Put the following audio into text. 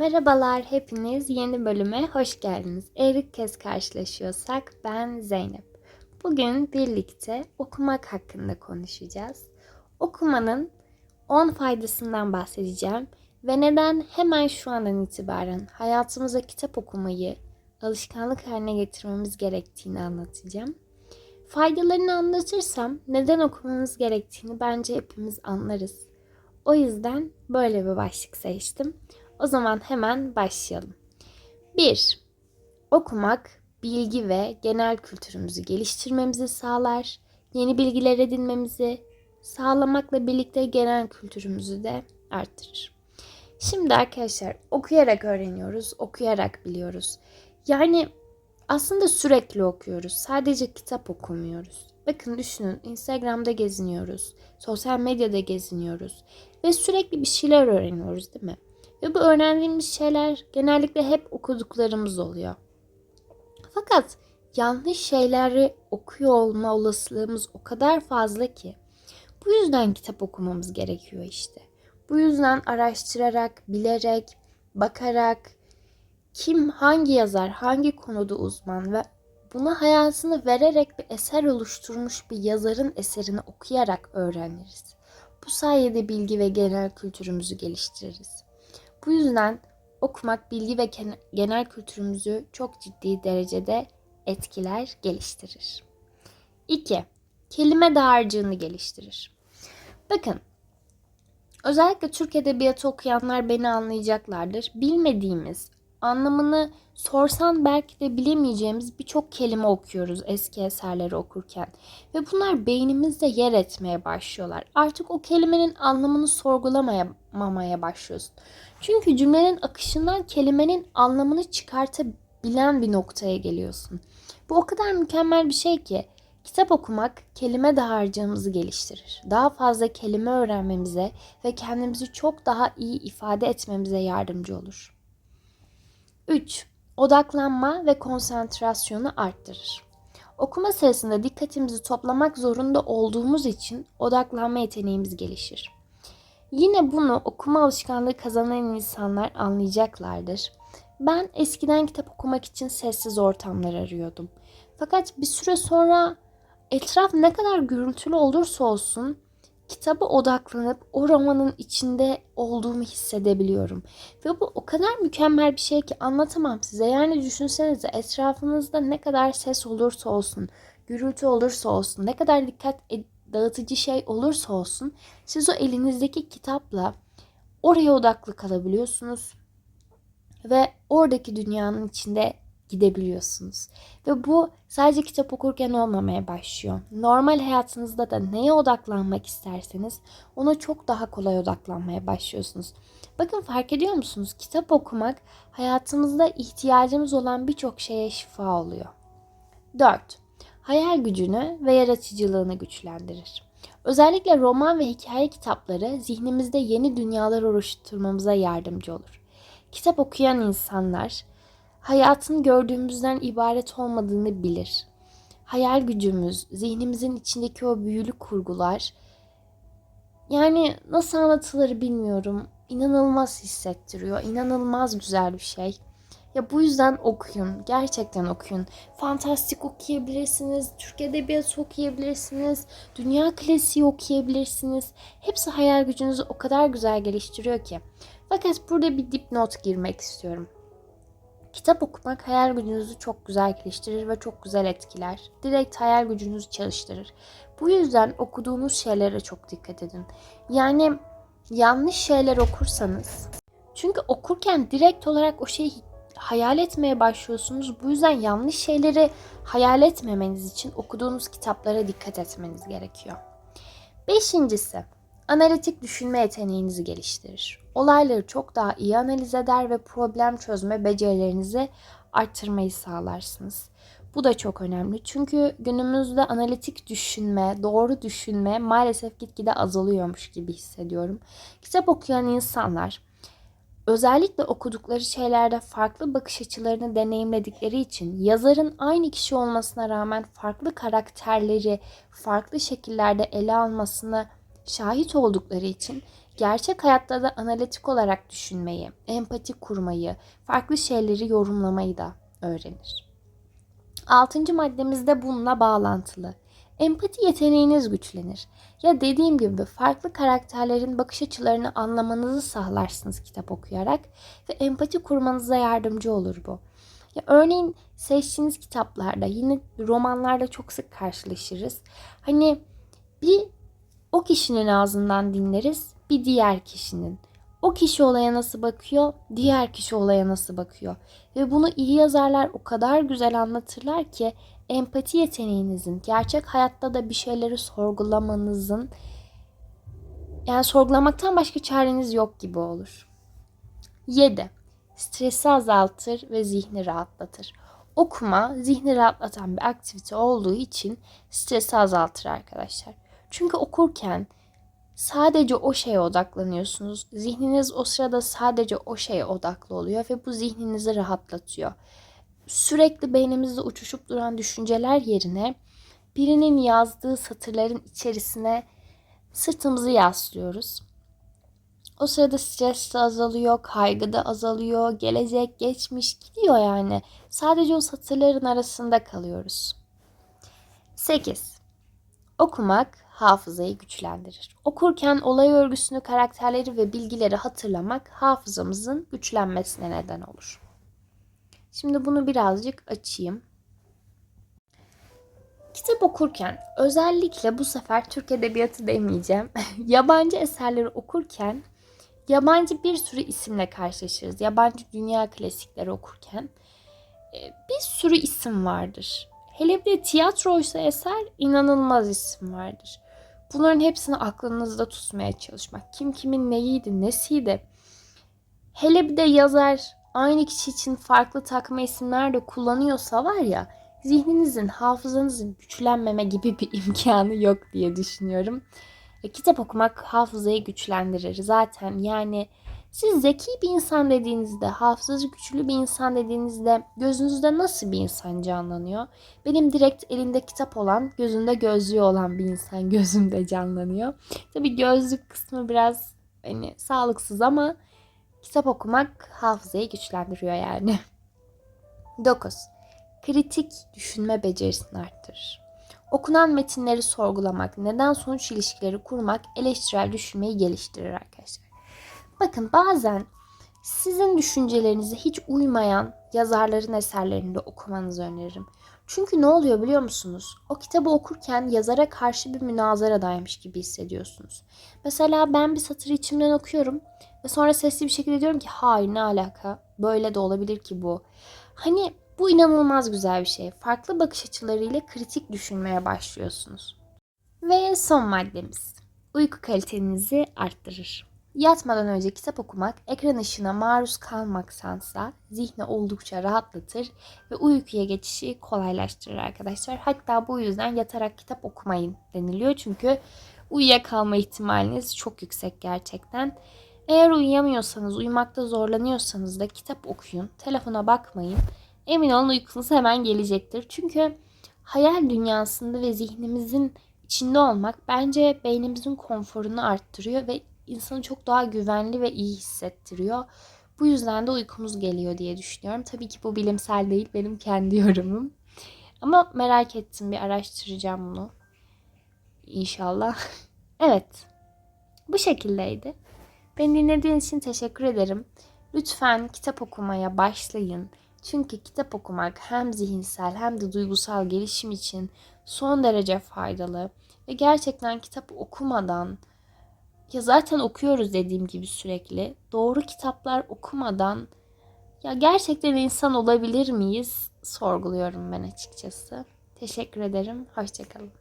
Merhabalar hepiniz yeni bölüme hoş geldiniz. Eğer ilk kez karşılaşıyorsak ben Zeynep. Bugün birlikte okumak hakkında konuşacağız. Okumanın 10 faydasından bahsedeceğim ve neden hemen şu andan itibaren hayatımıza kitap okumayı alışkanlık haline getirmemiz gerektiğini anlatacağım. Faydalarını anlatırsam neden okumamız gerektiğini bence hepimiz anlarız. O yüzden böyle bir başlık seçtim. O zaman hemen başlayalım. 1. Okumak bilgi ve genel kültürümüzü geliştirmemizi sağlar. Yeni bilgiler edinmemizi sağlamakla birlikte genel kültürümüzü de arttırır. Şimdi arkadaşlar okuyarak öğreniyoruz, okuyarak biliyoruz. Yani aslında sürekli okuyoruz. Sadece kitap okumuyoruz. Bakın düşünün Instagram'da geziniyoruz. Sosyal medyada geziniyoruz. Ve sürekli bir şeyler öğreniyoruz değil mi? Ve bu öğrendiğimiz şeyler genellikle hep okuduklarımız oluyor. Fakat yanlış şeyleri okuyor olma olasılığımız o kadar fazla ki. Bu yüzden kitap okumamız gerekiyor işte. Bu yüzden araştırarak, bilerek, bakarak, kim hangi yazar, hangi konuda uzman ve buna hayatını vererek bir eser oluşturmuş bir yazarın eserini okuyarak öğreniriz. Bu sayede bilgi ve genel kültürümüzü geliştiririz. Bu yüzden okumak bilgi ve genel kültürümüzü çok ciddi derecede etkiler, geliştirir. 2. Kelime dağarcığını geliştirir. Bakın, özellikle Türk Edebiyatı okuyanlar beni anlayacaklardır. Bilmediğimiz, anlamını sorsan belki de bilemeyeceğimiz birçok kelime okuyoruz eski eserleri okurken. Ve bunlar beynimizde yer etmeye başlıyorlar. Artık o kelimenin anlamını sorgulamamaya başlıyorsun. Çünkü cümlenin akışından kelimenin anlamını çıkartabilen bir noktaya geliyorsun. Bu o kadar mükemmel bir şey ki kitap okumak kelime dağarcığımızı geliştirir. Daha fazla kelime öğrenmemize ve kendimizi çok daha iyi ifade etmemize yardımcı olur. 3. Odaklanma ve konsantrasyonu arttırır. Okuma sırasında dikkatimizi toplamak zorunda olduğumuz için odaklanma yeteneğimiz gelişir. Yine bunu okuma alışkanlığı kazanan insanlar anlayacaklardır. Ben eskiden kitap okumak için sessiz ortamlar arıyordum. Fakat bir süre sonra etraf ne kadar gürültülü olursa olsun kitaba odaklanıp o romanın içinde olduğumu hissedebiliyorum. Ve bu o kadar mükemmel bir şey ki anlatamam size. Yani düşünsenize etrafınızda ne kadar ses olursa olsun, gürültü olursa olsun, ne kadar dikkat dağıtıcı şey olursa olsun siz o elinizdeki kitapla oraya odaklı kalabiliyorsunuz ve oradaki dünyanın içinde gidebiliyorsunuz. Ve bu sadece kitap okurken olmamaya başlıyor. Normal hayatınızda da neye odaklanmak isterseniz ona çok daha kolay odaklanmaya başlıyorsunuz. Bakın fark ediyor musunuz? Kitap okumak hayatımızda ihtiyacımız olan birçok şeye şifa oluyor. 4. Hayal gücünü ve yaratıcılığını güçlendirir. Özellikle roman ve hikaye kitapları zihnimizde yeni dünyalar oluşturmamıza yardımcı olur. Kitap okuyan insanlar hayatın gördüğümüzden ibaret olmadığını bilir. Hayal gücümüz, zihnimizin içindeki o büyülü kurgular yani nasıl anlatılır bilmiyorum. İnanılmaz hissettiriyor. İnanılmaz güzel bir şey. Ya bu yüzden okuyun. Gerçekten okuyun. Fantastik okuyabilirsiniz. Türk Edebiyatı okuyabilirsiniz. Dünya klasiği okuyabilirsiniz. Hepsi hayal gücünüzü o kadar güzel geliştiriyor ki. Fakat burada bir dipnot girmek istiyorum. Kitap okumak hayal gücünüzü çok güzel geliştirir ve çok güzel etkiler. Direkt hayal gücünüzü çalıştırır. Bu yüzden okuduğunuz şeylere çok dikkat edin. Yani yanlış şeyler okursanız çünkü okurken direkt olarak o şeyi hayal etmeye başlıyorsunuz. Bu yüzden yanlış şeyleri hayal etmemeniz için okuduğunuz kitaplara dikkat etmeniz gerekiyor. Beşincisi, analitik düşünme yeteneğinizi geliştirir. Olayları çok daha iyi analiz eder ve problem çözme becerilerinizi arttırmayı sağlarsınız. Bu da çok önemli. Çünkü günümüzde analitik düşünme, doğru düşünme maalesef gitgide azalıyormuş gibi hissediyorum. Kitap okuyan insanlar özellikle okudukları şeylerde farklı bakış açılarını deneyimledikleri için yazarın aynı kişi olmasına rağmen farklı karakterleri farklı şekillerde ele almasını şahit oldukları için gerçek hayatta da analitik olarak düşünmeyi, empati kurmayı, farklı şeyleri yorumlamayı da öğrenir. Altıncı maddemiz de bununla bağlantılı. Empati yeteneğiniz güçlenir. Ya dediğim gibi farklı karakterlerin bakış açılarını anlamanızı sağlarsınız kitap okuyarak ve empati kurmanıza yardımcı olur bu. Ya örneğin seçtiğiniz kitaplarda yine romanlarda çok sık karşılaşırız. Hani bir o kişinin ağzından dinleriz, bir diğer kişinin. O kişi olaya nasıl bakıyor, diğer kişi olaya nasıl bakıyor. Ve bunu iyi yazarlar o kadar güzel anlatırlar ki empati yeteneğinizin, gerçek hayatta da bir şeyleri sorgulamanızın yani sorgulamaktan başka çareniz yok gibi olur. 7. Stresi azaltır ve zihni rahatlatır. Okuma zihni rahatlatan bir aktivite olduğu için stresi azaltır arkadaşlar. Çünkü okurken sadece o şeye odaklanıyorsunuz. Zihniniz o sırada sadece o şeye odaklı oluyor ve bu zihninizi rahatlatıyor. Sürekli beynimizde uçuşup duran düşünceler yerine birinin yazdığı satırların içerisine sırtımızı yaslıyoruz. O sırada stres de azalıyor, kaygı da azalıyor, gelecek, geçmiş gidiyor yani. Sadece o satırların arasında kalıyoruz. 8. Okumak hafızayı güçlendirir. Okurken olay örgüsünü, karakterleri ve bilgileri hatırlamak hafızamızın güçlenmesine neden olur. Şimdi bunu birazcık açayım. Kitap okurken özellikle bu sefer Türk Edebiyatı demeyeceğim. yabancı eserleri okurken yabancı bir sürü isimle karşılaşırız. Yabancı dünya klasikleri okurken bir sürü isim vardır. Hele bir de tiyatroysa eser inanılmaz isim vardır. Bunların hepsini aklınızda tutmaya çalışmak. Kim kimin neyiydi, nesiydi. Hele bir de yazar aynı kişi için farklı takma isimler de kullanıyorsa var ya zihninizin, hafızanızın güçlenmeme gibi bir imkanı yok diye düşünüyorum. E, kitap okumak hafızayı güçlendirir. Zaten yani siz zeki bir insan dediğinizde, hafızası güçlü bir insan dediğinizde gözünüzde nasıl bir insan canlanıyor? Benim direkt elinde kitap olan, gözünde gözlüğü olan bir insan gözümde canlanıyor. Tabii gözlük kısmı biraz hani sağlıksız ama kitap okumak hafızayı güçlendiriyor yani. 9. Kritik düşünme becerisini arttırır. Okunan metinleri sorgulamak, neden sonuç ilişkileri kurmak eleştirel düşünmeyi geliştirir arkadaşlar. Bakın bazen sizin düşüncelerinize hiç uymayan yazarların eserlerini de okumanızı öneririm. Çünkü ne oluyor biliyor musunuz? O kitabı okurken yazara karşı bir münazaradaymış gibi hissediyorsunuz. Mesela ben bir satırı içimden okuyorum ve sonra sesli bir şekilde diyorum ki hayır ne alaka? Böyle de olabilir ki bu. Hani bu inanılmaz güzel bir şey. Farklı bakış açılarıyla kritik düşünmeye başlıyorsunuz. Ve son maddemiz. Uyku kalitenizi arttırır. Yatmadan önce kitap okumak ekran ışığına maruz kalmaksansa zihni oldukça rahatlatır ve uykuya geçişi kolaylaştırır arkadaşlar. Hatta bu yüzden yatarak kitap okumayın deniliyor. Çünkü uyuyakalma ihtimaliniz çok yüksek gerçekten. Eğer uyuyamıyorsanız, uyumakta zorlanıyorsanız da kitap okuyun, telefona bakmayın. Emin olun uykunuz hemen gelecektir. Çünkü hayal dünyasında ve zihnimizin içinde olmak bence beynimizin konforunu arttırıyor ve insanı çok daha güvenli ve iyi hissettiriyor. Bu yüzden de uykumuz geliyor diye düşünüyorum. Tabii ki bu bilimsel değil, benim kendi yorumum. Ama merak ettim, bir araştıracağım bunu. İnşallah. evet. Bu şekildeydi. Beni dinlediğiniz için teşekkür ederim. Lütfen kitap okumaya başlayın. Çünkü kitap okumak hem zihinsel hem de duygusal gelişim için son derece faydalı. Ve gerçekten kitap okumadan ya zaten okuyoruz dediğim gibi sürekli. Doğru kitaplar okumadan ya gerçekten insan olabilir miyiz? Sorguluyorum ben açıkçası. Teşekkür ederim. Hoşçakalın.